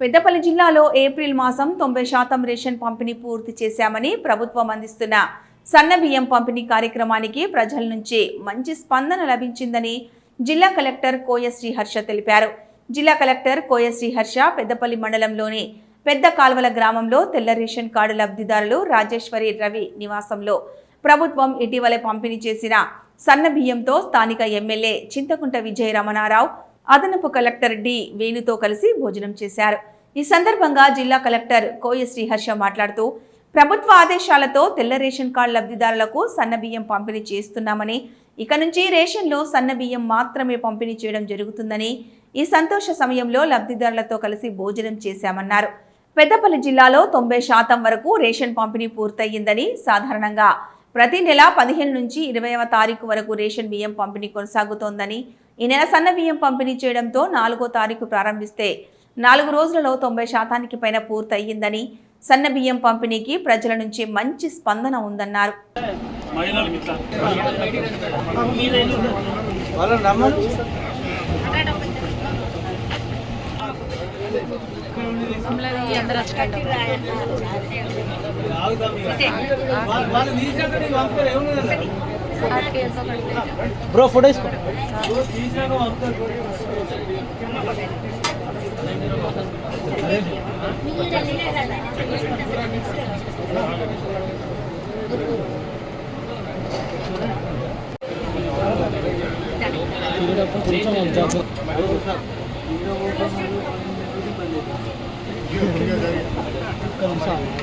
పెద్దపల్లి జిల్లాలో ఏప్రిల్ మాసం తొంభై శాతం రేషన్ పంపిణీ పూర్తి చేశామని ప్రభుత్వం అందిస్తున్న సన్న బియ్యం పంపిణీ కార్యక్రమానికి ప్రజల నుంచి మంచి స్పందన లభించిందని జిల్లా కలెక్టర్ కోయ శ్రీహర్ష తెలిపారు. జిల్లా కలెక్టర్ కోయ శ్రీహర్ష పెద్దపల్లి మండలంలోని పెద్ద కాల్వల గ్రామంలో తెల్ల రేషన్ కార్డు లబ్ధిదారులు రాజేశ్వరి రవి నివాసంలో ప్రభుత్వం ఇటీవలే పంపిణీ చేసిన సన్న బియ్యంతో స్థానిక ఎమ్మెల్యే చింతకుంట విజయ రమణారావు అదనపు కలెక్టర్ డి వేణుతో కలిసి భోజనం చేశారు. ఈ సందర్భంగా జిల్లా కలెక్టర్ కోయ శ్రీహర్ష మాట్లాడుతూ ప్రభుత్వ ఆదేశాలతో తెల్ల రేషన్ కార్డు లబ్ధిదారులకు సన్న బియ్యం పంపిణీ చేస్తున్నామని ఇక నుంచి రేషన్లో సన్న బియ్యం మాత్రమే పంపిణీ చేయడం జరుగుతుందని ఈ సంతోష సమయంలో లబ్ధిదారులతో కలిసి భోజనం చేశామన్నారు. పెద్దపల్లి జిల్లాలో తొంభై శాతం వరకు రేషన్ పంపిణీ పూర్తయిందని సాధారణంగా ప్రతి నెల పదిహేను నుంచి ఇరవైవ తారీఖు వరకు రేషన్ బియ్యం పంపిణీ కొనసాగుతోందని ఈ నెల సన్న బియ్యం పంపిణీ చేయడంతో నాలుగో తారీఖు ప్రారంభిస్తే నాలుగు రోజులలో తొంభై శాతానికి పైన పూర్తయిందని సన్న బియ్యం పంపిణీకి ప్రజల నుంచి మంచి స్పందన ఉందన్నారు. మహిళలకు ब्रो फ़ोटो कौन